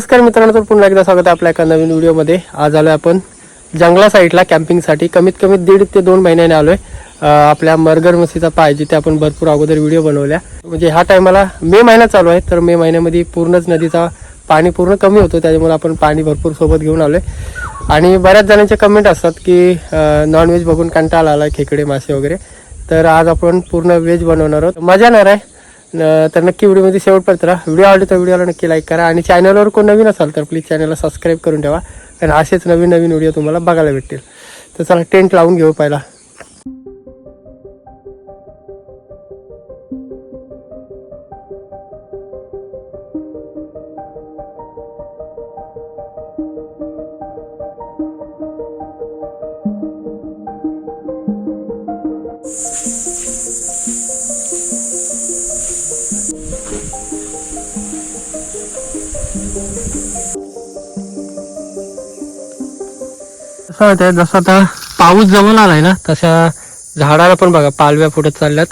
नमस्कार मित्रांनो तर पुन्हा एकदा स्वागत आहे आपल्या एका नवीन व्हिडिओमध्ये. आज आलोय आपण जंगला साईडला कॅम्पिंगसाठी कमीत कमी दीड ते दोन महिन्याने आलोय. आहे आपल्या मरगर मसीचा पाय जिथे आपण भरपूर अगोदर व्हिडिओ बनवल्या. म्हणजे ह्या टायमाला मे महिना चालू आहे तर मे महिन्यामध्ये पूर्णच नदीचा पाणी पूर्ण कमी होतो. त्याच्यामुळे आपण पाणी भरपूर सोबत घेऊन आलोय. आणि बऱ्याच जणांचे कमेंट असतात की नॉनव्हेज बघून कंटाळा आला खेकडे मासे वगैरे. तर आज आपण पूर्ण व्हेज बनवणार आहोत. मजा येणार आहे. तर नक्की व्हिडिओमध्ये शेवटपर्यंत राहा. व्हिडिओ आवडला तर व्हिडिओला नक्की लाईक करा आणि चॅनलवर कोण नवीन असाल तर प्लीज चॅनलला सबस्क्राईब करून ठेवा. कारण असेच नवीन नवीन व्हिडिओ तुम्हाला बघायला भेटतील. तर चला टेंट लावून घेऊ पहिला. कसं होतं जसं आता पाऊस जवळ आलाय ना तशा झाडाला पण बघा पालव्या फुटत चालल्यात.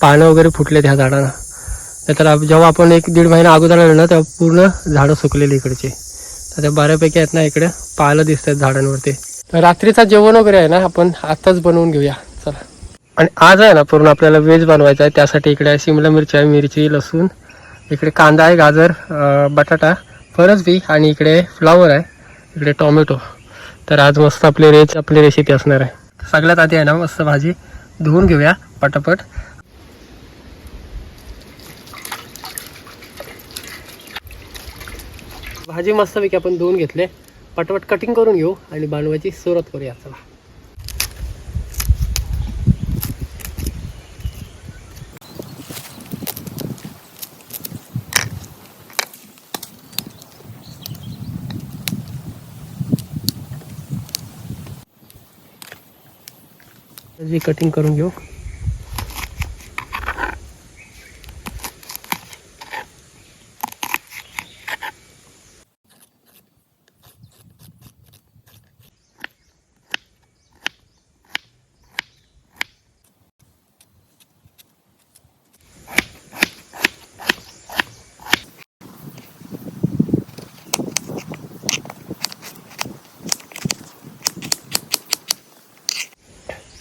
पानं वगैरे फुटलेत ह्या झाडाला. नाहीतर जेव्हा आपण एक दीड महिना अगोदर आलो ना तेव्हा पूर्ण झाडं सुकलेली इकडचे. तर त्या बऱ्यापैकी आहेत ना इकडे पालं दिसतात झाडांवरती. तर रात्रीचा जेवण वगैरे आहे ना आपण आताच बनवून घेऊया. चला. आणि आज आहे ना पूर्ण आपल्याला वेज बनवायचा आहे. त्यासाठी इकडे आहे शिमला मिरची आहे मिरची लसूण. इकडे कांदा आहे गाजर बटाटा फरसबी आणि इकडे फ्लावर आहे. इकडे टोमॅटो. तर आज मस्त आपली रेच आपली रेसिपी असणार आहे. सगळ्यात आधी आहे ना मस्त भाजी धुवून घेऊया पटापट. भाजी मस्तपैकी आपण धुवून घेतले. पटापट कटिंग करून घेऊ आणि बांधवायची सुरुवात करूया. चला. भाजी कटिंग करून घेऊ.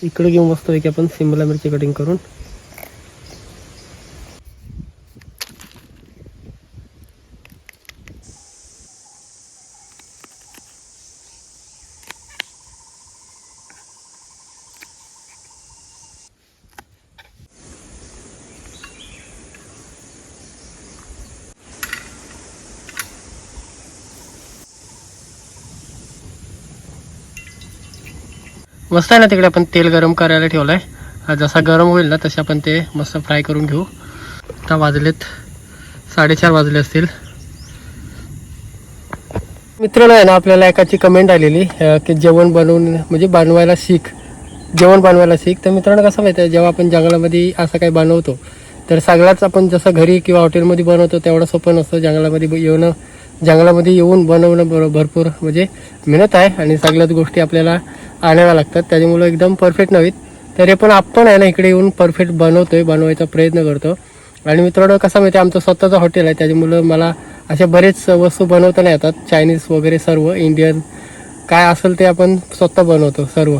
इकडे घेऊन मस्त की आपण सिमला मिरची कटिंग करून. मस्त आहे ना तिकडे आपण तेल गरम करायला ठेवलंय. जसा गरम होईल ना तसे आपण ते मस्त फ्राय करून घेऊ. आता वाजलेत साडेचार वाजले असतील. मित्रांनो आहे ना आपल्याला एकाची कमेंट आलेली की जेवण बनवून म्हणजे बनवायला शिक. जेवण बनवायला शिक. तर मित्रांनो कसं माहिती आहे जेव्हा आपण जंगलामध्ये असं काही बनवतो तर सगळ्याच आपण जसं घरी किंवा हॉटेलमध्ये बनवतो तेवढं सोपं नसतं. जंगलामध्ये येऊन जंगलामध्ये येऊन बनवणं बरो भरपूर म्हणजे मेहनत आहे आणि सगळ्याच गोष्टी आपल्याला आणाव्या लागतात. त्याच्यामुळं एकदम परफेक्ट नव्हेत तरी पण आपण आहे ना इकडे येऊन परफेक्ट बनवतोय बनवायचा प्रयत्न करतो. आणि मित्रांनो कसं माहिती आहे, आमचं स्वतःचं हॉटेल आहे. त्याच्यामुळं मला अशा बरेच वस्तू बनवताना येतात. चायनीज वगैरे सर्व इंडियन काय असेल ते आपण स्वतः बनवतो सर्व.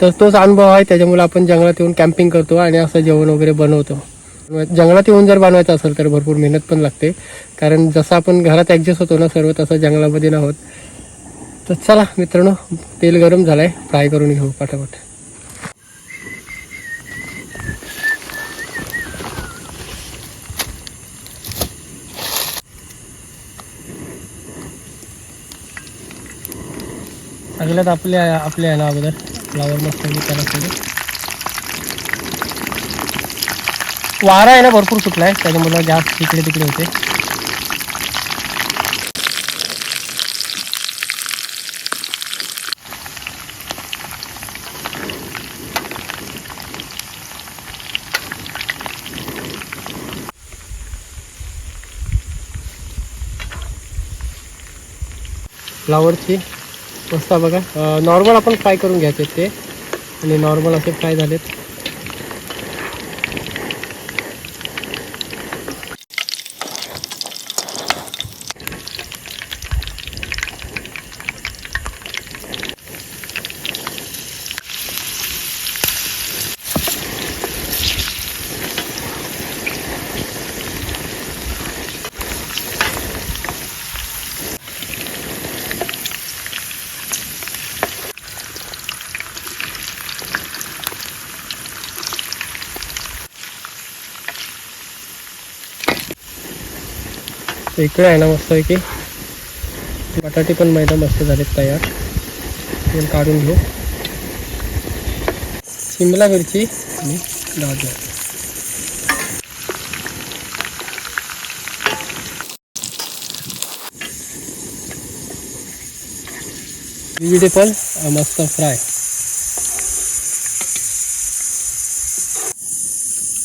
तर तोच अनुभव आहे. त्याच्यामुळे आपण जंगलात येऊन कॅम्पिंग करतो आणि असं जेवण वगैरे बनवतो. जंगलात येऊन जर बनवायचं असेल तर भरपूर मेहनत पण लागते. कारण जसं आपण घरात ॲडजस्ट होतो ना सर्व तसं जंगलामध्ये आहोत होत. तर चला मित्रांनो तेल गरम झालंय. फ्राय करून घेऊ पाठापाठ सगळ्यात आपले आपल्या आहे ना अगोदर फ्लावर मस्त त्याला वारा आहे ना भरपूर सुटला आहे त्याच्यामुळे गॅस इकडे तिकडे होते. फ्लावरची मस्त बघा. नॉर्मल आपण फ्राय करून घ्यायचे ते? आणि नॉर्मल असे फ्राय झालेत. इकडे आहे ना मस्त आहे की बटाटे पण मैदा मस्त झालेत तयार. आपण काढून घेऊ. शिमला मिरची आणि गाजर. पण मस्त फ्राय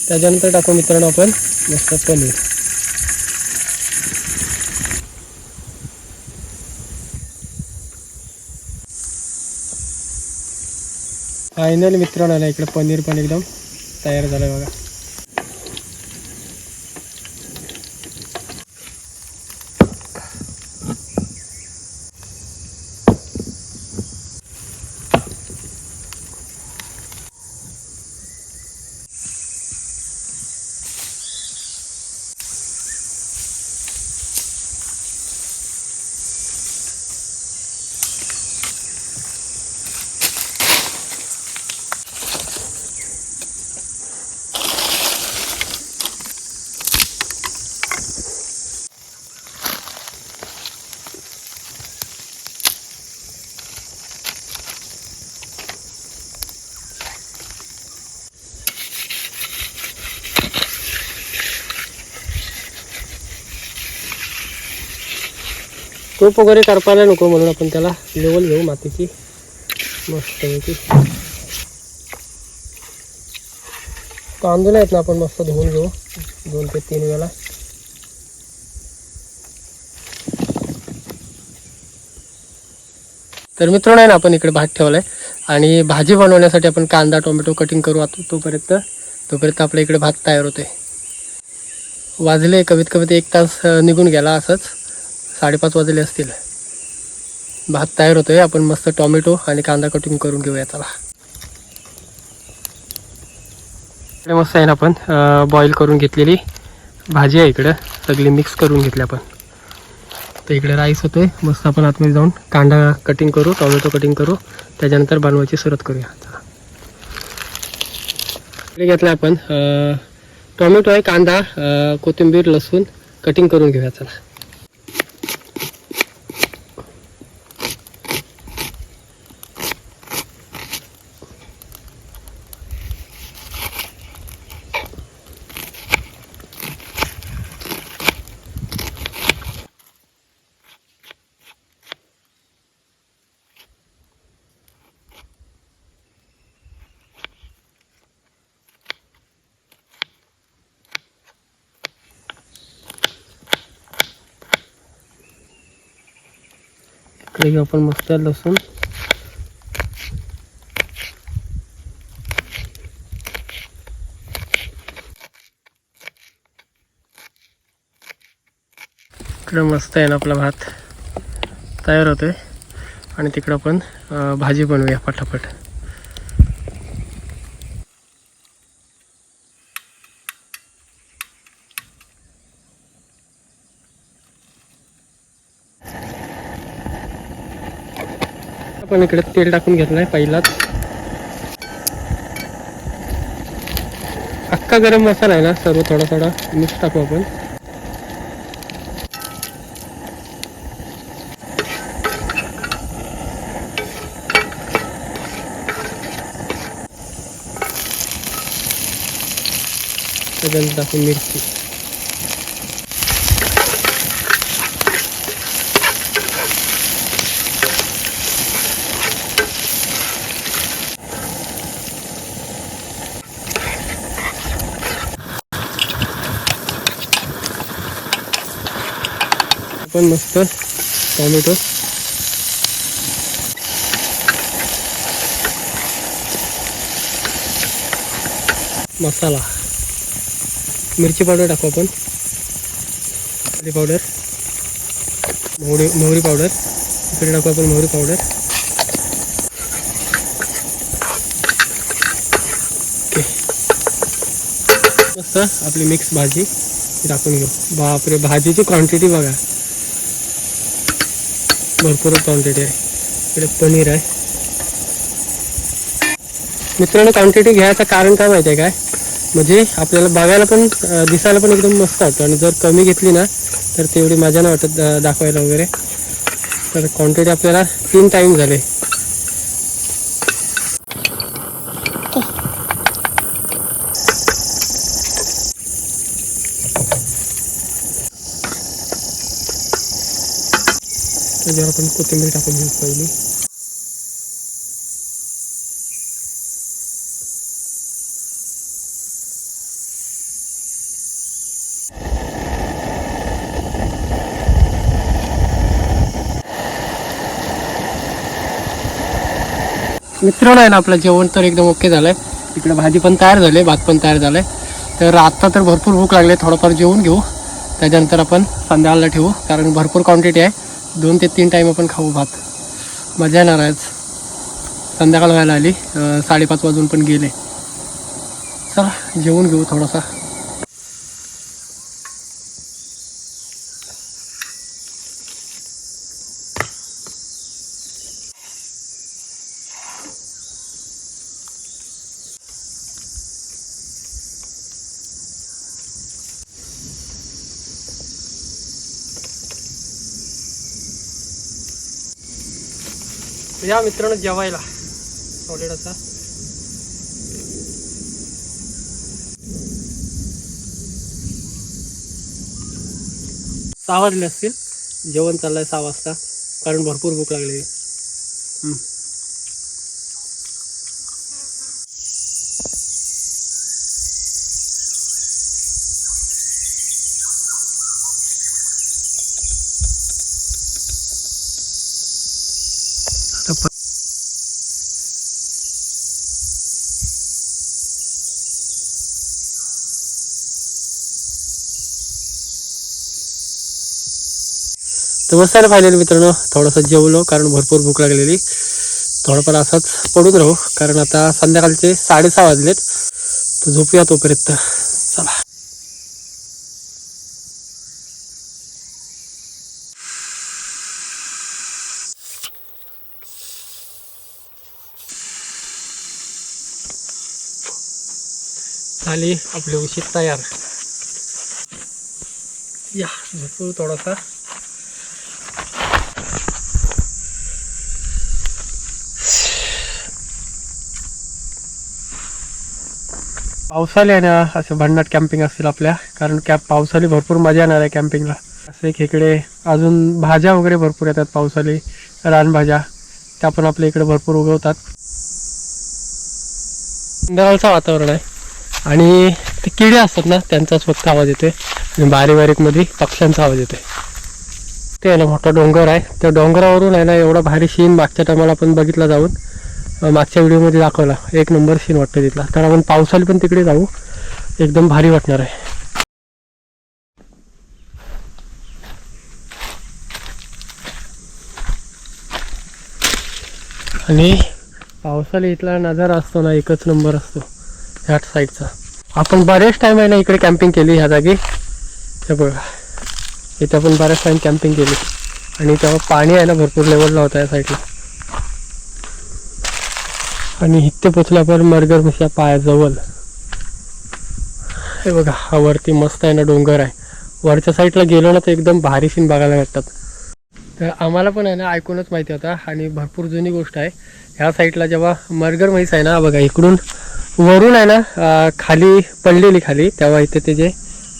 त्याच्यानंतर टाकू मित्रांनो आपण मस्त पनीर. फायनल मित्रांनो आला इकडे पनीर पण एकदम तयार झालं बघा. टोप वगैरे करपायला नको म्हणून आपण त्याला लेवल घेऊ मातीची. मस्त होती तांदूळ आहेत ना आपण मस्त धुवून घेऊ. दोन ते तीन वेळा. तर मित्रांनो आहे ना आपण इकडे भात ठेवलाय. आणि भाजी बनवण्यासाठी आपण कांदा टोमॅटो कटिंग करू आता तोपर्यंत. तोपर्यंत आपल्या इकडे भात तयार होते वाजले कमीत कमीत एक तास निघून गेला असंच. साडेपाच वाजले असतील. भात तयार होतोय. आपण मस्त टोमॅटो आणि कांदा कटिंग करून घेऊया त्याला इकडे मस्त आहे ना आपण बॉईल करून घेतलेली भाजी आहे इकडं. सगळी मिक्स करून घेतली आपण. तर इकडे राईस होतोय. मस्त आपण आतमध्ये जाऊन कांदा कटिंग करू टोमॅटो कटिंग करू. त्याच्यानंतर बनवायची सुरुवात करूया. चला. इकडे घेतलं आपण टोमॅटो आहे कांदा कोथिंबीर लसूण कटिंग करून घेऊया. चला. इकडे घेऊ आपण मस्त लसूण. इकडे मस्त आहे ना आपला भात तयार होतोय. आणि तिकडं आपण भाजी बनवूया पटापट. आपण इकडे तेल टाकून घेतलंय पहिलाच. अख्खा गरम मसाला आहे ना सर्व थोडा थोडा मिक्स टाकू आपण. त्याच्यानंतर टाकून मिरची. पण मस्त टोमॅटो. मसाला. मिरची पावडर टाकू आपण. हळदी पावडर. मोहरी मोहरी पावडर. इकडे टाकू आपण मोहरी पावडर. ओके. मस्त आपली मिक्स भाजी. टाकून घेऊ. बापरे भाजीची क्वांटिटी बघा. भरपूर क्वांटिटी आहे. इकडे पनीर आहे. मित्रांनो क्वांटिटी घ्यायचं कारण काय माहिती आहे काय? म्हणजे आपल्याला बघायला पण दिसायला पण एकदम मस्त वाटतं. आणि जर कमी घेतली ना तर तेवढी मजा नाही वाटत दाखवायला वगैरे. तर क्वांटिटी आपल्याला तीन टाईम झाले. त्याच्यावर आपण कोथिंबीर टाकून घेऊ पहिली. मित्रांनो आहे ना आपलं जेवण तर एकदम ओके झालंय. इकडे भाजी पण तयार झाली भात पण तयार झालाय. तर आत्ता तर भरपूर भूक लागली थोडंफार जेवून घेऊ. त्याच्यानंतर आपण संध्याकाळला ठेवू कारण भरपूर क्वांटिटी आहे. दोन ते तीन टाईम आपण खाऊ भात. मजा येणार आहेच. संध्याकाळ व्हायला आली साडेपाच वाजून पण गेले. चला जेवून घेऊ थोडासा. या मित्रांनो जेवायला. सॉलिड असा सहा वाजले असतील. जेवण चाललंय सहा वाजता. कारण भरपूर भूक लागली तर मस्त आहे मित्रांनो. थोडंसं जेवलो कारण भरपूर भूक लागलेली. थोडंफार असाच पडून राहू कारण आता संध्याकाळचे साडेसहा वाजलेत. तर झोपूया तोपर्यंत. चला. झाली आपली उशीर तयार. या झोपू थोडासा. पावसाळी आहे ना असं भन्नाट कॅम्पिंग असतील आपल्या. कारण कॅप पावसाळी भरपूर मजा येणार आहे कॅम्पिंगला असे एक इकडे अजून भाज्या वगैरे भरपूर येतात पावसाळी. रानभाज्या त्या पण आपल्या इकडे भरपूर उगवतात. दरालचं वातावरण आहे. आणि ते किडे असतात ना त्यांचाच फक्त आवाज येतोय. आणि बारीक बारीकमध्ये पक्ष्यांचा आवाज येतोय. ते आहे ना मोठा डोंगर आहे. त्या डोंगरावरून आहे ना एवढा भारी सीन मागच्या टायमाला आपण बघितला जाऊन. मागच्या व्हिडिओमध्ये दाखवला. एक नंबर सीन वाटतं तिथला. तर आपण पावसाळी पण तिकडे जाऊ. एकदम भारी वाटणार आहे. आणि पावसाला इथला नजारा असतो ना एकच नंबर असतो. ह्याच साईडचा आपण बरेच टाइम आहे ना इकडे कॅम्पिंग केली ह्या जागी. हे बघा. इथं आपण बऱ्याच टाइम कॅम्पिंग केली. आणि तेव्हा पाणी आहे ना भरपूर लेवलला होता या साईडला आणि इथे पोचल्यावर मरगर मिशा पायाजवळ. हे बघा हा वरती मस्त आहे ना डोंगर आहे. वरच्या साईडला गेलो ना तर एकदम भारी सीन बघायला भेटतात. तर आम्हाला पण आहे ना ऐकूनच माहिती होता. आणि भरपूर जुनी गोष्ट आहे. ह्या साईडला जेव्हा मरगर म्हैस आहे ना बघा इकडून वरून आहे ना खाली पडलेली खाली तेव्हा इथे त्याचे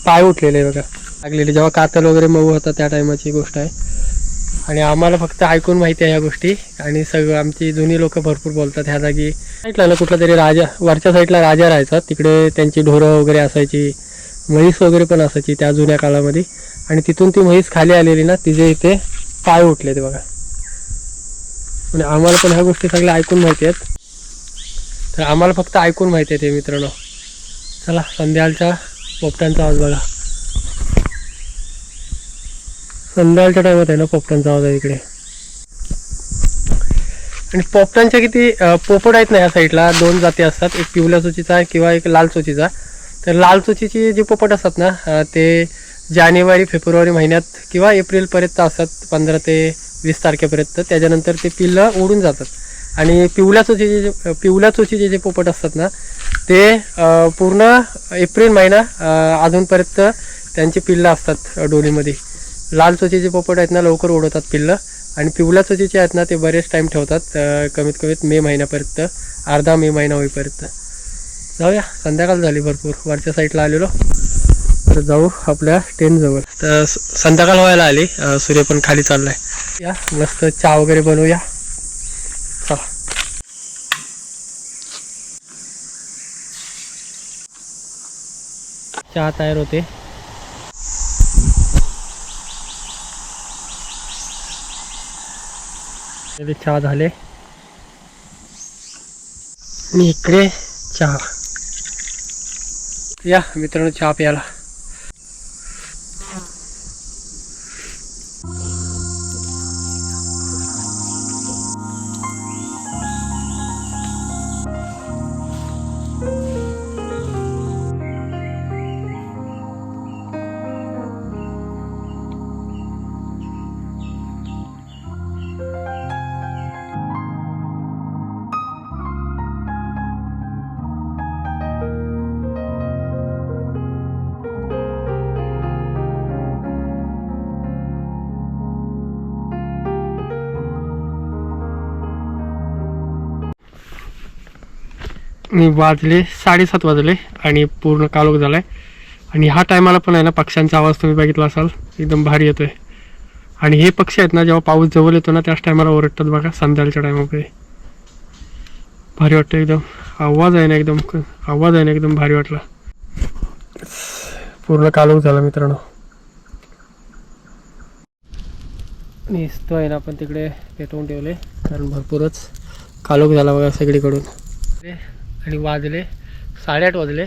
पाय उठलेले बघा. लागलेले जेव्हा कातल वगैरे मऊ होता त्या टायमाची गोष्ट आहे. आणि आम्हाला फक्त ऐकून माहिती आहे या गोष्टी. आणि सगळं आमची जुनी लोक भरपूर बोलतात ह्या जागी. साईडला ना कुठला तरी राजा वरच्या साईडला राजा राहायचा. तिकडे त्यांची ढोरं वगैरे असायची. म्हैस वगैरे पण असायची त्या जुन्या काळामध्ये. आणि तिथून ती म्हैस खाली आलेली ना तिचे इथे पाय उठले ते बघा. म्हणजे आम्हाला पण ह्या गोष्टी सगळ्या ऐकून माहिती आहेत. तर आम्हाला फक्त ऐकून माहिती आहे ते मित्रांनो. चला संध्याकाळच्या पोपटांचा आवाज बघा. संध्याकाळच्या टायमात आहे ना पोपटांचा आवाज आहे इकडे. आणि पोपटांच्या किती पोपट आहेत ना या साईडला दोन जाती असतात एक पिवल्या चोचीचा किंवा एक लाल चोचीचा तर लाल चोचीचे जे पोपट असतात ना ते जानेवारी फेब्रुवारी महिन्यात किंवा एप्रिलपर्यंत असतात पंधरा ते वीस तारखेपर्यंत. त्याच्यानंतर ते पिल्लं उडून जातात. आणि पिवल्या चोचीचे जे पिवल्या चोचीचे जे पोपट असतात ना ते पूर्ण एप्रिल महिना अजूनपर्यंत त्यांची पिल्लं असतात डोलीमध्ये. लाल चोचीचे पोपट आहेत ना लवकर उडवतात पिल्लं. आणि पिवळ्या चोचीचे आहेत ना ते बरेच टाईम ठेवतात कमीत कमीत मे महिन्यापर्यंत अर्धा मे महिना होईपर्यंत. जाऊया संध्याकाळ झाली भरपूर वरच्या साईडला आलेलो. तर जाऊ आपल्या टेंटजवळ तर संध्याकाळ व्हायला आली सूर्य पण खाली चाललाय. या मस्त चहा वगैरे बनवूया. चला. चहा तयार होते. चहा झाले. आणि इकडे चहा. या मित्रांनो चहा प्यायला. वाजले साडेसात वाजले आणि पूर्ण कालोख झालाय. आणि हा टायमाला पण आहे ना पक्ष्यांचा आवाज तुम्ही बघितला असाल एकदम भारी येतोय. आणि हे पक्षी आहेत ना जेव्हा पाऊस जवळ येतो ना त्याच टायमाला ओरडतात बघा संध्याकाळच्या टायमामध्ये. भारी वाटतं एकदम. आवाज आहे ना एकदम आवाज आहे ना एकदम भारी वाटला. पूर्ण कालोख झाला मित्रांनो. निसतो आहे ना आपण तिकडे पेटवून ठेवले कारण भरपूरच कालोख झाला बघा सगळीकडून. आणि वाजले साडेआठ वाजले.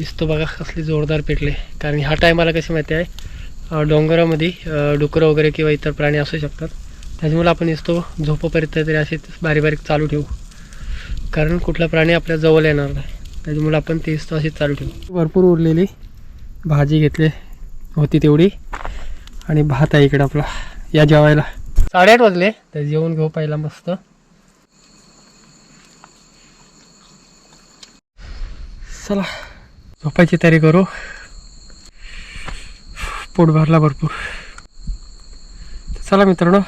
इस्तो बघा कसली जोरदार पेटले. कारण ह्या टायमाला कसे माहिती आहे डोंगरामध्ये डुकरं वगैरे किंवा इतर प्राणी असू शकतात. त्याच्यामुळे आपण इस्तो झोपपर्यंत तरी असे बारीक बारीक चालू ठेवू. कारण कुठला प्राणी आपल्या जवळ येणार नाही. त्याच्यामुळे आपण ते इस्तो असे चालू ठेवू. भरपूर उरलेली भाजी घेतली होती तेवढी. आणि भात आहे इकडं आपला. या जेवायला. साडेआठ वाजले. तर जेवण घेऊ पहिला मस्त. चला. झोपायची तयारी करू. पोट भरला भरपूर. चला मित्रांनो.